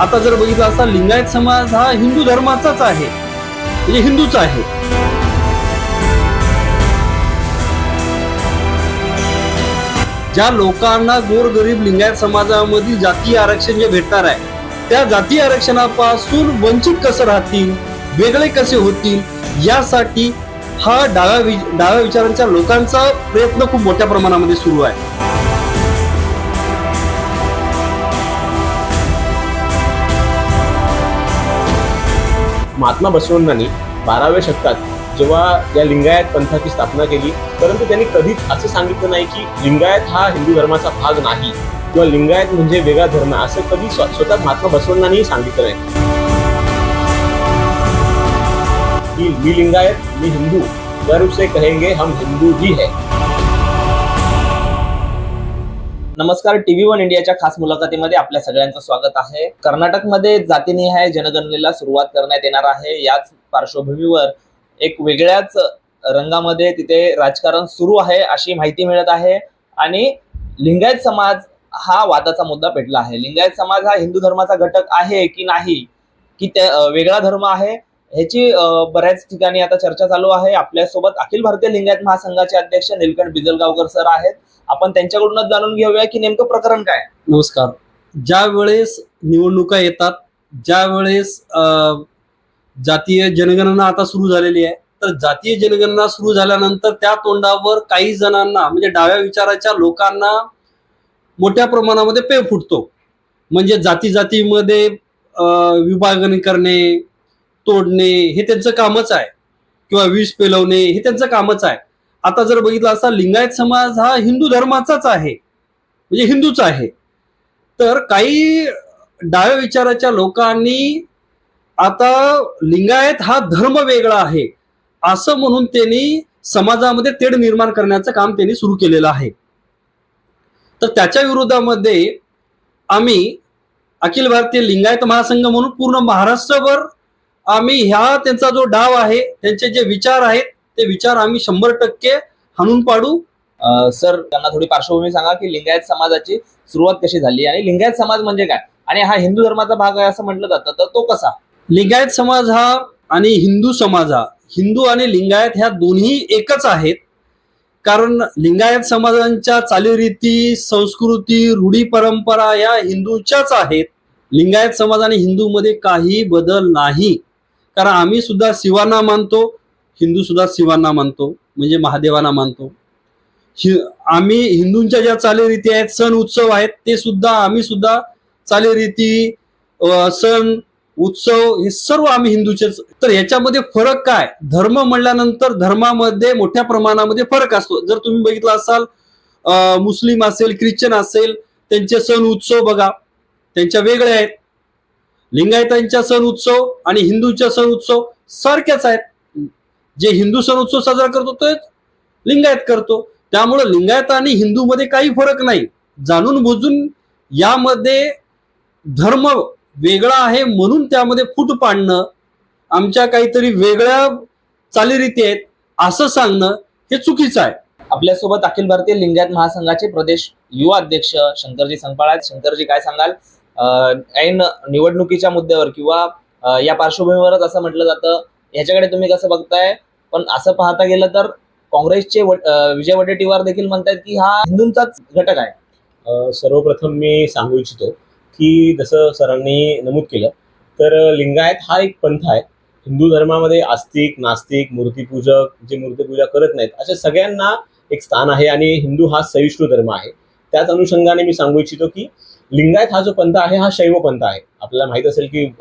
आता जर बघितलं असता लिंगायत समाज हा हिंदू धर्माचाच आहे. म्हणजे हिंदूचा आहे. ज्या लोकांना गोरगरीब लिंगायत समाजामधील जातीय आरक्षण जे भेटणार आहे त्या जातीय आरक्षणापासून वंचित कसं राहतील वेगळे कसे होतील यासाठी हा डाव्या वि- डाव्या विचारांच्या लोकांचा प्रयत्न खूप मोठ्या प्रमाणामध्ये सुरू आहे. महात्मा बसवण्णांनी बाराव्या शतकात जेव्हा या लिंगायत पंथाची स्थापना केली परंतु त्यांनी कधीच असं सांगितलं नाही की लिंगायत हा हिंदू धर्माचा भाग नाही किंवा लिंगायत म्हणजे वेगळा धर्म आहे, असं कधी स्वतः महात्मा बसवण्णांनी सांगितलं नाही. की मी लिंगायत मी हिंदू गर्व से कहेंगे हम हिंदू ही है. नमस्कार टीव्ही वन इंडियाच्या खास मुलाखतीमध्ये आपल्या सगळ्यांचं स्वागत आहे. कर्नाटकमध्ये जातीनिहाय जनगणनेला सुरुवात करण्यात येणार आहे. याच पार्श्वभूमीवर एक वेगळ्याच रंगामध्ये तिथे राजकारण सुरू आहे अशी माहिती मिळत आहे. आणि लिंगायत समाज हा वादाचा मुद्दा पेटला आहे. लिंगायत समाज हा हिंदू धर्माचा घटक आहे की नाही की त्या वेगळा धर्म आहे? ह्याची बऱ्याच ठिकाणी आता चर्चा चालू आहे. आपल्यासोबत अखिल भारतीय लिंगायत महासंघाचे अध्यक्ष निलकंठ बिजलगावकर सर आहेत. आपण त्यांच्याकडूनच जाणून घेऊया की नेमकं प्रकरण काय? नमस्कार. ज्या वेळेस निवडणुका येतात ज्या वेळेस जातीय जनगणना आता सुरू झालेली आहे तर जातीय जनगणना सुरू झाल्यानंतर त्या तोंडावर काही जणांना म्हणजे डाव्या विचाराच्या लोकांना मोठ्या प्रमाणामध्ये पे फुटतो. म्हणजे जाती जातीमध्ये विभागणी करणे तोडणे हे त्यांचं कामच आहे. किंवा विष पेलवणे हे त्यांचं कामच आहे. आता जर बघितलं असता लिंगायत समाज हा हिंदू धर्माचाच आहे. म्हणजे हिंदूच आहे. तर काही डाव्या विचाराच्या लोकांनी आता लिंगायत हा धर्म वेगळा आहे. असं म्हणून त्यांनी समाजामध्ये तेढ निर्माण करण्याचं काम त्यांनी सुरू केलेलं आहे. तर त्याच्या विरोधामध्ये आम्ही अखिल भारतीय लिंगायत महासंघ म्हणून पूर्ण महाराष्ट्रभर आम्ही ह्या त्यांचा जो डाव आहे त्यांचे जे विचार आहेत ते विचार आम्ही शंभर टक्के हाणून पाडू. सर त्यांना थोडी पार्श्वभूमी सांगा की लिंगायत समाजाची सुरुवात कशी झाली आणि लिंगायत समाज म्हणजे काय? आणि हा हिंदू धर्माचा भाग आहे असं म्हटलं जातं तर तो कसा? लिंगायत समाज हा आणि हिंदू समाज हा हिंदू आणि लिंगायत ह्या दोन्ही एकच आहेत. कारण लिंगायत समाजांच्या चालीरीती संस्कृती रूढी परंपरा या हिंदूच्याच आहेत. लिंगायत समाज आणि हिंदूमध्ये काही बदल नाही. कारण आम्ही सुद्धा शिवांना मानतो हिंदू सुद्धा शिवांना मानतो म्हणजे महादेवांना मानतो. हि आम्ही हिंदूंच्या ज्या चालीरीती आहेत सण उत्सव आहेत ते सुद्धा आम्ही सुद्धा चालीरीती सण उत्सव हे सर्व आम्ही हिंदूचेच. तर याच्यामध्ये फरक काय? धर्म म्हणल्यानंतर धर्मामध्ये मोठ्या प्रमाणामध्ये फरक असतो. जर तुम्ही बघितला असाल मुस्लिम असेल ख्रिश्चन असेल त्यांचे सण उत्सव बघा त्यांच्या वेगळे आहेत. लिंगायतांच्या सण उत्सव आणि हिंदूच्या सण उत्सव सारख्याच आहेत. जे हिंदू सण उत्सव साजरा करतो तेच लिंगायत करतो. त्यामुळं लिंगायत आणि हिंदूमध्ये काही फरक नाही. जाणून बुजून यामध्ये धर्म वेगळा आहे म्हणून त्यामध्ये फूट पाडणं आमच्या काहीतरी वेगळ्या चालीरीती आहेत असं सांगणं हे चुकीचं आहे. आपल्यासोबत अखिल भारतीय लिंगायत महासंघाचे प्रदेश युवा अध्यक्ष शंकरजी संपाळ आहेत शंकरजी काय सांगाल? ऐन निवडणुकीच्या मुद्द्यावर किंवा या पार्श्वभूमीवरच असं म्हटलं जातं. ह्याच्याकडे तुम्ही कसं बघताय? पण असं पाहता गेलं तर काँग्रेसचे विजय वडेट्टीवार देखील म्हणतात की हा हिंदूंचाच घटक आहे. सर्वप्रथम मी सांगू इच्छितो की जसं सरांनी नमूद केलं तर लिंगायत हा एक पंथ आहे. हिंदू धर्मामध्ये आस्तिक नास्तिक मूर्तीपूजक जे मूर्तीपूजा करत नाहीत अशा सगळ्यांना एक स्थान आहे आणि हिंदू हा सहिष्णू धर्म आहे. त्याच अनुषंगाने मी सांगू इच्छितो की लिंगायत हा जो पंथ आहे हा शैव पंथ आहे. आपल्याला माहीत असेल की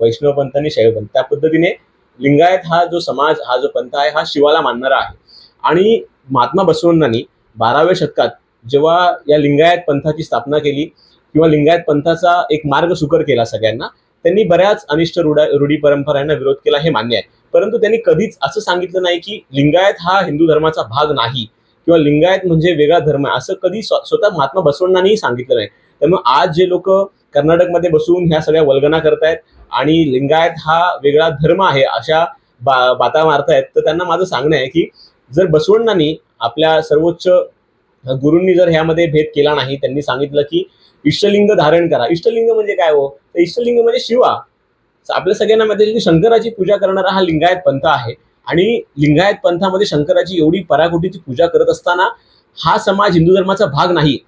वैष्णव पंथ आणि शैव पंथ. त्या पद्धतीने लिंगायत हा जो समाज हा जो पंथ आहे हा शिवाला मानणारा आहे. आणि महात्मा बसवण्णांनी बाराव्या शतकात जेव्हा या लिंगायत पंथाची स्थापना केली किंवा लिंगायत पंथाचा एक मार्ग सुकर केला सगळ्यांना त्यांनी बऱ्याच अनिष्ट रूढा रूढी परंपरांना विरोध केला हे मान्य आहे. परंतु त्यांनी कधीच असं सांगितलं नाही की लिंगायत हा हिंदू धर्माचा भाग नाही किंवा लिंगायत म्हणजे वेगळा धर्म आहे. असं कधी स्व- स्वतः महात्मा बसवण्णांनी सांगितलं नाही. त्यामुळे आज जे लोक कर्नाटकमध्ये बसून ह्या सगळ्या वल्गना करतायत आणि लिंगायत हा वेगळा धर्म आहे अशा बा बाता मारतायत तर त्यांना माझं सांगणं आहे की जर बसवण्णांनी आपल्या सर्वोच्च गुरूंनी जर ह्यामध्ये भेद केला नाही त्यांनी सांगितलं की इष्टलिंग धारण करा. इष्टलिंग म्हणजे काय हो? तर इष्टलिंग म्हणजे शिवा. आपल्या सगळ्यांना माहिती आहे की शंकराची पूजा करणारा हा लिंगायत पंथ आहे. आणि लिंगायत पंथामध्ये शंकराची एवढी पराकोटीची पूजा करत असताना हा समाज हिंदू धर्माचा भाग नाही.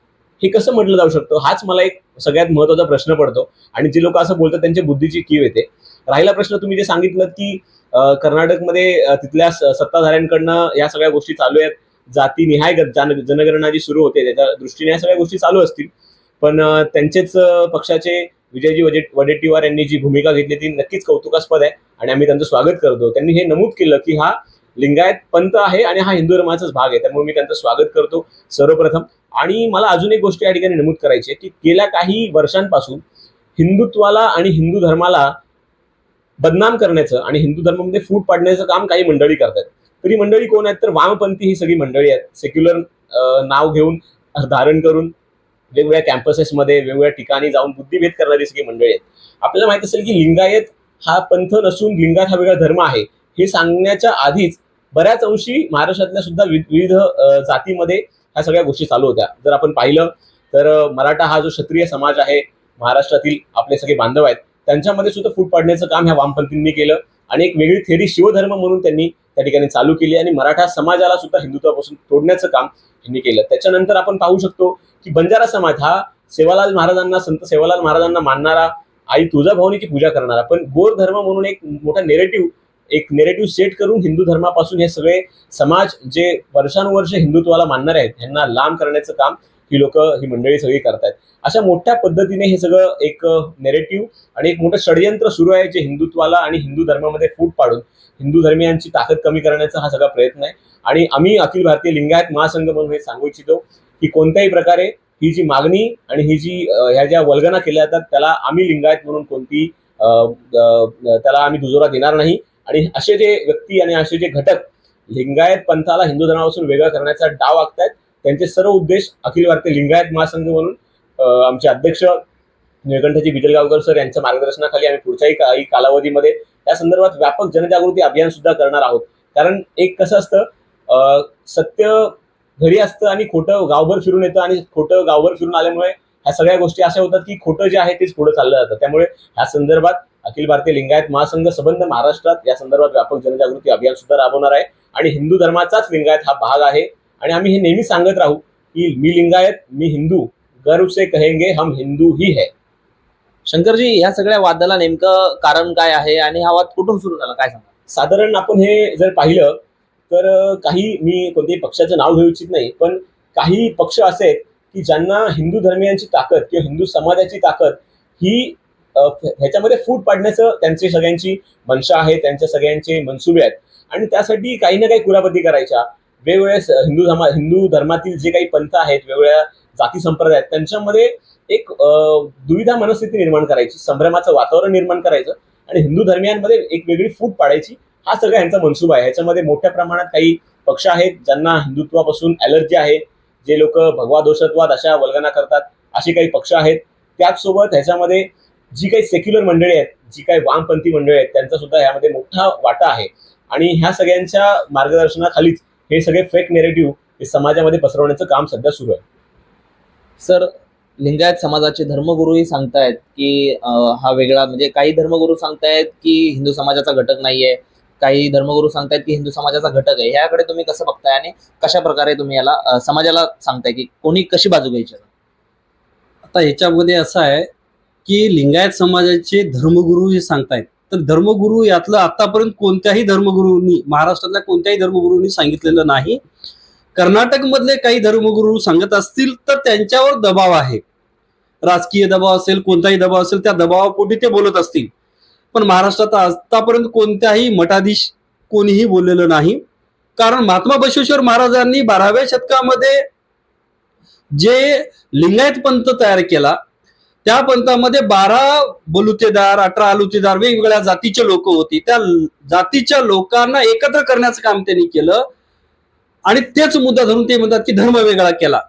हे कसं म्हटलं जाऊ शकतं? हाच मला एक सगळ्यात महत्त्वाचा प्रश्न पडतो. आणि जे लोक असं बोलतात त्यांच्या बुद्धीची कीव येते. राहिला प्रश्न तुम्ही जे सांगितलं की कर्नाटकमध्ये तिथल्या सत्ताधाऱ्यांकडनं या सगळ्या गोष्टी चालू आहेत. जातीनिहाय ग- जन- जनगणना जी सुरू होते त्याच्या दृष्टीने या सगळ्या गोष्टी चालू असतील. पण त्यांचेच पक्षाचे विजयजी वडेट वडेट्टीवार यांनी जी भूमिका घेतली ती नक्कीच कौतुकास्पद आहे. आणि आम्ही त्यांचं स्वागत करतो. त्यांनी हे नमूद केलं की हा लिंगायत पंथ आहे आणि हा हिंदू धर्माचाच भाग आहे. त्यामुळे मी त्यांचं स्वागत करतो सर्वप्रथम. आणि मला अजून एक गोष्ट या ठिकाणी नमूद करायची आहे की गेल्या काही वर्षांपासून हिंदुत्वाला आणि हिंदू धर्माला बदनाम करण्याचं आणि हिंदू धर्मामध्ये फूट पाडण्याचं काम काही मंडळी करतात. तरी मंडळी कोण आहेत? तर वामपंथी ही सगळी मंडळी आहेत. सेक्युलर नाव घेऊन धारण करून वेगवेगळ्या कॅम्पसेसमध्ये वेगवेगळ्या ठिकाणी जाऊन बुद्धिभेद करणारी सगळी मंडळी आहेत. आपल्याला माहीत असेल की लिंगायत हा पंथ नसून लिंगायत हा वेगळा धर्म आहे. हे सांगण्याच्या आधीच बऱ्याच अंशी महाराष्ट्रातल्या सुद्धा वि- विविध जातीमध्ये ह्या सगळ्या गोष्टी चालू होत्या. जर आपण पाहिलं तर मराठा हा जो क्षत्रिय समाज आहे महाराष्ट्रातील आपले सगळे बांधव आहेत त्यांच्यामध्ये सुद्धा फूट पाडण्याचं काम ह्या वामपंथींनी केलं आणि एक वेगळी थेरी शिवधर्म म्हणून त्यांनी त्या ठिकाणी चालू केली आणि मराठा समाजाला सुद्धा हिंदुत्वापासून तोडण्याचं काम त्यांनी केलं. त्याच्यानंतर आपण पाहू शकतो की बंजारा समाज हा सेवालाल महाराजांना संत सेवालाल महाराजांना मानणारा आई तुळजाभवानीची पूजा करणारा पण गोर धर्म म्हणून एक मोठा नेरेटिव्ह एक नेरेटिव्ह सेट करून हिंदू धर्मापासून हे सगळे समाज जे वर्षानुवर्ष हिंदुत्वाला मानणारे आहेत यांना लांब करण्याचं काम ही लोक ही मंडळी सगळी करतायत. अशा मोठ्या पद्धतीने हे सगळं एक नेरेटिव्ह आणि एक मोठं षडयंत्र सुरू आहे जे हिंदुत्वाला आणि हिंदू धर्मामध्ये फूट पाडून हिंदू धर्मियांची ताकद कमी करण्याचा हा सगळा प्रयत्न आहे. आणि आम्ही अखिल भारतीय लिंगायत महासंघ म्हणून हे सांगू इच्छितो की कोणत्याही प्रकारे ही जी मागणी आणि ही जी ह्या ज्या वल्गना केल्या जातात त्याला आम्ही लिंगायत म्हणून कोणती त्याला आम्ही दुजोरा देणार नाही. आणि असे जे व्यक्ती आणि असे जे घटक लिंगायत पंथाला हिंदू धर्मापासून वेगळा करण्याचा डाव आखतायत त्यांचे सर्व उद्देश अखिल भारतीय लिंगायत महासंघ म्हणून आमचे अध्यक्ष निळकंठजी बिजलगावकर सर यांच्या मार्गदर्शनाखाली आम्ही पुढच्याही काही कालावधीमध्ये या संदर्भात व्यापक जनजागृती अभियान सुद्धा करणार आहोत. कारण एक कसं असतं सत्य घरी असतं आणि खोटं गावभर फिरून येतं आणि खोटं गावभर फिरून आल्यामुळे ह्या सगळ्या गोष्टी अशा होतात की खोटं जे आहे तेच पुढे चाललं जातं. त्यामुळे ह्या संदर्भात अखिल भारतीय लिंगायत महासंघ संबंध महाराष्ट्रात या संदर्भात व्यापक जनजागृती अभियान सुद्धा राबवणार आहे. आणि हिंदू धर्माचाच लिंगायत हा भाग आहे. आणि आम्ही हे नेहमी सांगत राहू की मी लिंगायत मी हिंदू गर्व से कहेंगे हम हिंदू ही है. शंकरजी ह्या सगळ्या वादाला नेमकं कारण काय आहे आणि हा वाद कुठून सुरू झाला? काय सांगा साधारण आपण हे जर पाहिलं तर काही मी कोणत्याही पक्षाचं नाव घेऊ इच्छित नाही पण काही पक्ष असे आहेत की ज्यांना हिंदू धर्मियांची ताकद किंवा हिंदू समाजाची ताकद ही ह्याच्यामध्ये फूट पाडण्याचं त्यांची सगळ्यांची मनशा आहे त्यांच्या सगळ्यांचे मनसुबे आहेत. आणि त्यासाठी काही ना काही कुरापती करायच्या. वेगवेगळ्या हिंदू धर्मा हिंदू धर्मातील जे काही पंथ आहेत वेगवेगळ्या जाती संप्रदाय आहेत त्यांच्यामध्ये एक दुविधा मनस्थिती निर्माण करायची. संभ्रमाचं वातावरण निर्माण करायचं आणि हिंदू धर्मियांमध्ये एक वेगळी फूट पाडायची. हा सगळा यांचा मनसुबा आहे. ह्याच्यामध्ये मोठ्या प्रमाणात काही पक्ष आहेत ज्यांना हिंदुत्वापासून ॲलर्जी आहे. जे लोक भगवा दोषत्वाद अशा वल्गना करतात असे काही पक्ष आहेत. त्याचसोबत ह्याच्यामध्ये जी काही सेक्युलर मंडळी आहेत जी काही वामपंथी मंडळी आहेत त्यांचा सुद्धा ह्यामध्ये मोठा वाटा आहे. आणि ह्या सगळ्यांच्या मार्गदर्शनाखालीच हे सगळे फेक नेरेटिव्ह हे समाजामध्ये पसरवण्याचं काम सध्या सुरू आहे. सर लिंगायत समाजाचे धर्मगुरूही सांगतायत की हा वेगळा म्हणजे काही धर्मगुरू सांगतायत की हिंदू समाजाचा घटक नाहीये काही धर्मगुरू सांगतायत की हिंदू समाजाचा घटक आहे. ह्याकडे तुम्ही कसं बघताय आणि कशा प्रकारे तुम्ही याला समाजाला सांगताय की कोणी कशी बाजू घ्यायची? आता ह्याच्यामध्ये असं आहे की लिंगायत समाजाचे धर्मगुरू हे सांगतायत. तर धर्मगुरू यातलं आतापर्यंत कोणत्याही धर्मगुरूंनी महाराष्ट्रातल्या कोणत्याही धर्मगुरूंनी सांगितलेलं नाही. कर्नाटकमधले काही धर्मगुरू सांगत असतील तर त्यांच्यावर दबाव आहे. राजकीय दबाव असेल कोणताही दबाव असेल त्या दबावापोटी ते बोलत असतील. पण महाराष्ट्रात आतापर्यंत कोणत्याही मठाधीश कोणीही बोललेलं नाही. कारण महात्मा बसवेश्वर महाराजांनी बाराव्या शतकामध्ये जे लिंगायत पंथ तयार केला त्या पंथामध्ये बारा बलुतेदार अठरा अलुतेदार वेगवेगळ्या जातीचे लोक होती. त्या जातीच्या लोकांना एकत्र करण्याचं काम त्यांनी केलं. आणि तेच मुद्दा धरून ते म्हणतात की धर्म वेगळा केला.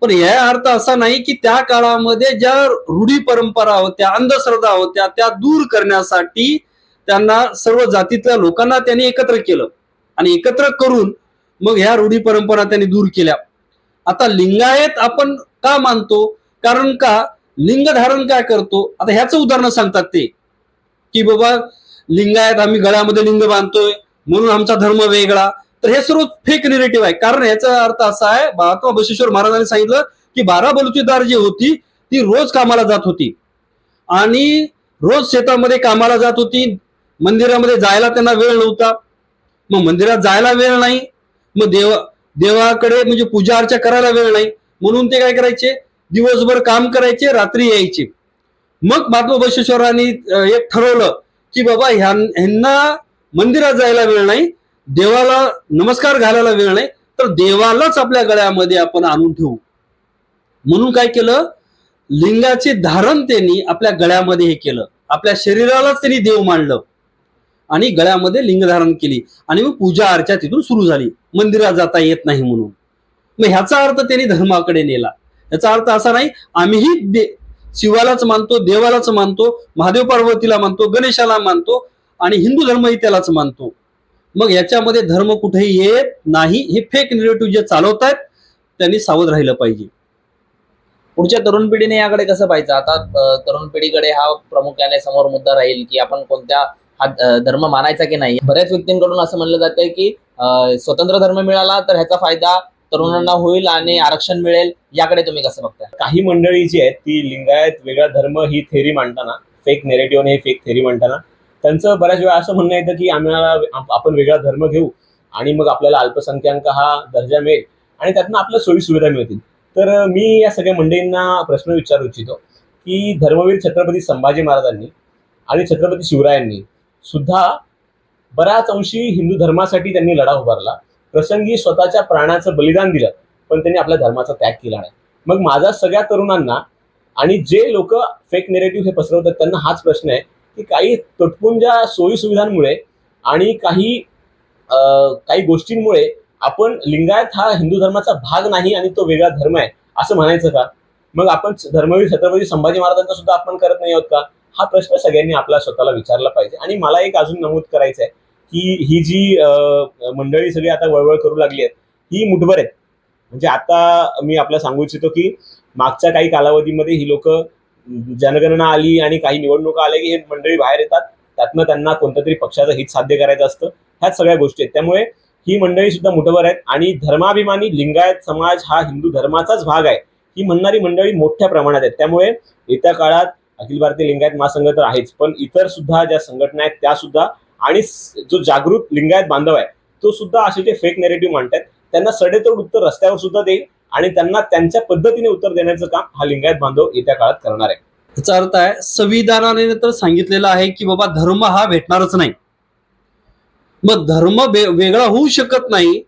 पण या अर्थ असा नाही की त्या काळामध्ये ज्या रूढी परंपरा होत्या अंधश्रद्धा होत्या त्या दूर करण्यासाठी त्यांना सर्व जातीतल्या लोकांना त्यांनी एकत्र केलं. आणि एकत्र करून मग ह्या रूढी परंपरा त्यांनी दूर केल्या. आता लिंगायत आपण का मानतो? कारण का? लिंग धारण काय करतो? आता ह्याचं उदाहरण सांगतात ते. की बाबा लिंगायत आम्ही गळ्यामध्ये लिंग बांधतोय म्हणून आमचा धर्म वेगळा. तर हे सर्व फेक निरेटिव्ह आहे. कारण याचा अर्थ असा आहे महात्मा बशेश्वर महाराजांनी सांगितलं की बारा बलुतेदार जी होती ती रोज कामाला जात होती. आणि रोज शेतामध्ये कामाला जात होती. मंदिरामध्ये जायला त्यांना वेळ नव्हता. मग मंदिरात जायला वेळ नाही. मग देवा देवाकडे म्हणजे पूजा अर्चा करायला वेळ नाही. म्हणून ते काय करायचे? दिवसभर काम करायचे रात्री यायचे. मग महात्मा बसवेश्वरांनी एक ठरवलं की बाबा ह्यां ह्यांना मंदिरात जायला वेळ नाही देवाला नमस्कार घालायला वेळ नाही तर देवालाच आपल्या गळ्यामध्ये आपण आणून ठेवू. म्हणून काय केलं? लिंगाचे धारण त्यांनी आपल्या गळ्यामध्ये हे केलं. आपल्या शरीरालाच त्यांनी देव मांडलं आणि गळ्यामध्ये लिंग धारण केली. आणि मग पूजा अर्चा तिथून सुरू झाली. मंदिरात जाता येत नाही म्हणून. मग ह्याचा अर्थ त्यांनी धर्माकडे नेला. याचा अर्थ असा नाही आम्हीही शिवालाच मानतो देवालाच मानतो महादेव पार्वतीला मानतो गणेशाला मानतो आणि हिंदू धर्मही त्यालाच मानतो. मग याच्यामध्ये धर्म कुठेही येत नाही हे फेक निगेटिव्ह जे चालवत आहेत त्यांनी सावध राहिलं पाहिजे. पुढच्या तरुण पिढीने याकडे कसं पाहिजे आता तरुण पिढीकडे हा प्रामुख्याने समोर मुद्दा राहील की आपण कोणत्या हा धर्म मानायचा की नाही? बऱ्याच व्यक्तींकडून असं म्हणलं जातंय की स्वतंत्र धर्म मिळाला तर ह्याचा फायदा तरुणांना होईल आणि आरक्षण मिळेल याकडे तुम्ही कसं बघताय? काही मंडळी जी आहेत ती लिंगायत वेगळा धर्म ही थेरी मांडताना फेक नेरेटिव्ह हे फेक थेरी मांडताना त्यांचं बऱ्याच वेळा असं म्हणणं येतं की आम्हाला आपण वेगळा धर्म घेऊ आणि मग आपल्याला अल्पसंख्याक हा दर्जा मिळेल आणि त्यातनं आपल्या सोयी सुविधा मिळतील. तर मी या सगळ्या मंडळींना प्रश्न विचारू इच्छितो की धर्मवीर छत्रपती संभाजी महाराजांनी आणि छत्रपती शिवरायांनी सुद्धा बऱ्याच अंशी हिंदू धर्मासाठी त्यांनी लढा उभारला. प्रसंगी स्वतःच्या प्राणाचं बलिदान दिलं पण त्यांनी आपल्या धर्माचा त्याग केला नाही. मग माझा सगळ्या तरुणांना आणि जे लोक फेक नेरेटिव्ह हे पसरवतात त्यांना हाच प्रश्न आहे की काही तुटपुंजा सोयी सुविधांमुळे आणि काही काही गोष्टींमुळे आपण लिंगायत हा हिंदू धर्माचा भाग नाही आणि तो वेगळा धर्म आहे असं म्हणायचं का? मग आपण धर्मवीर छत्रपती संभाजी महाराजांचा सुद्धा आपण करत नाही आहोत का? हा प्रश्न सगळ्यांनी आपला स्वतःला विचारला पाहिजे. आणि मला एक अजून नमूद करायचं आहे की ही जी मंडळी सगळी आता वळवळ करू लागली आहेत ही मुठभर आहेत. म्हणजे आता मी आपल्याला सांगू इच्छितो की मागच्या काही कालावधीमध्ये ही लोक जनगणना आली आणि काही निवडणुका आल्या की हे मंडळी बाहेर येतात त्यातनं त्यांना कोणत्या तरी पक्षाचं हित साध्य करायचं असतं ह्याच सगळ्या गोष्टी आहेत. त्यामुळे ही मंडळी सुद्धा मुठभर आहेत आणि धर्माभिमानी लिंगायत समाज हा हिंदू धर्माचाच भाग आहे. ही म्हणणारी मंडळी मोठ्या प्रमाणात आहेत. त्यामुळे येत्या काळात अखिल भारतीय लिंगायत महासंघ तर आहेच पण इतर सुद्धा ज्या संघटना आहेत त्या सुद्धा आणि जो जागृत लिंगायत बांधव आहे तो सुद्धा असे जे फेक नेरेटिव्ह मांडतात त्यांना सडेतोड उत्तर रस्त्यावर सुद्धा देईल आणि त्यांना त्यांच्या पद्धतीने उत्तर देण्याचं काम हा लिंगायत बांधव येत्या काळात करणार आहे. त्याचा अर्थ आहे संविधानाने तर सांगितलेलं आहे की बाबा धर्म हा भेटणारच नाही. मग धर्म वेगळा होऊ शकत नाही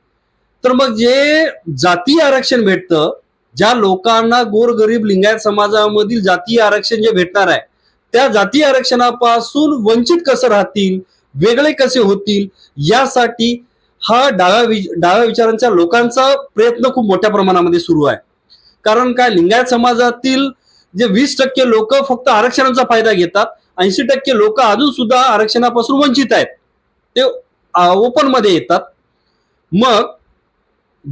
तर मग जे जातीय आरक्षण भेटतं ज्या लोकांना गोरगरीब लिंगायत समाजामधील जातीय आरक्षण जे भेटणार आहे त्या जातीय आरक्षणापासून वंचित कसं राहतील? वेगळे कसे होतील यासाठी हा डाव्या वि- डाव्या विचारांच्या लोकांचा प्रयत्न खूप मोठ्या प्रमाणामध्ये सुरू आहे. कारण काय लिंगायत समाजातील जे वीस टक्के लोक फक्त आरक्षणाचा फायदा घेतात ऐंशी टक्के लोक अजून सुद्धा आरक्षणापासून वंचित आहेत. ते ओपनमध्ये येतात. मग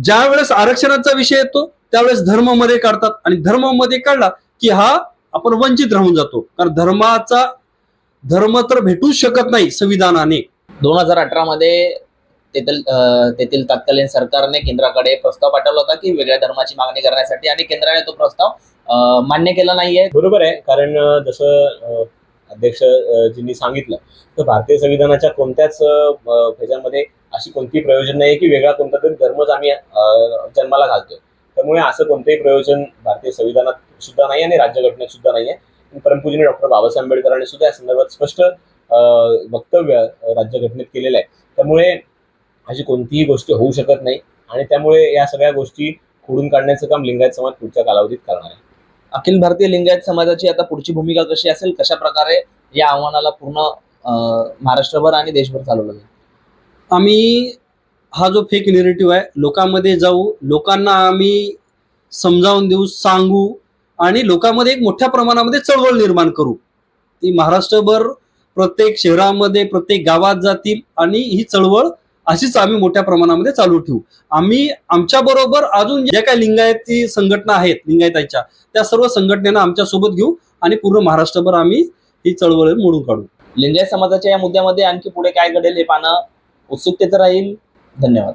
ज्या वेळेस आरक्षणाचा विषय येतो त्यावेळेस धर्ममध्ये काढतात. आणि धर्ममध्ये काढला की हा आपण वंचित राहून जातो. कारण धर्माचा धर्म तर भेटूच शकत नाही संविधानाने. दोन हजार अठरा मध्ये तेथील तेथील तत्कालीन सरकारने केंद्राकडे प्रस्ताव पाठवला होता की वेगळ्या धर्माची मागणी करण्यासाठी आणि केंद्राने तो प्रस्ताव मान्य केला नाहीये. बरोबर आहे कारण जसं अं, अध्यक्ष अं, जींनी सांगितलं तर भारतीय संविधानाच्या कोणत्याच ह्याच्यामध्ये अशी कोणतीही प्रयोजन नाही की वेगळा कोणता तरी धर्मच आम्ही जन्माला घालतोय. त्यामुळे असं कोणतंही प्रयोजन भारतीय संविधानात सुद्धा नाही आणि राज्यघटनेत सुद्धा नाही आहे परमपूजनीय डॉक्टर बाबासाहेब आंबेडकरांनी सुद्धा या संदर्भात स्पष्ट वक्तव्य राज्यघटनेत केलेलं आहे. त्यामुळे अशी कोणतीही गोष्ट होऊ शकत नाही आणि त्यामुळे या सगळ्या गोष्टी खोडून काढण्याचं काम लिंगायत समाज पुढच्या कालावधीत करणार आहे. अखिल भारतीय लिंगायत समाजाची आता पुढची भूमिका कशी असेल कशा प्रकारे या आव्हानाला पूर्ण महाराष्ट्रभर आणि देशभर चालवलं जाईल? आम्ही हा जो फेक निगेटिव्ह आहे लोकांमध्ये जाऊ लोकांना आम्ही समजावून देऊ सांगू आणि लोकांमध्ये एक मोठ्या प्रमाणामध्ये चळवळ निर्माण करू. ती महाराष्ट्रभर प्रत्येक शहरामध्ये प्रत्येक गावात जातील आणि ही चळवळ अशीच आम्ही मोठ्या प्रमाणामध्ये चालू ठेवू. आम्ही आमच्या बरोबर अजून ज्या काही लिंगायती संघटना आहेत लिंगायताच्या त्या सर्व संघटनेनं आमच्यासोबत घेऊ आणि पूर्ण महाराष्ट्रभर आम्ही ही चळवळ मोडून काढू. लिंगायत समाजाच्या या मुद्द्यामध्ये आणखी पुढे काय घडेल हे पाहणं उत्सुकतेचं राहील. धन्यवाद.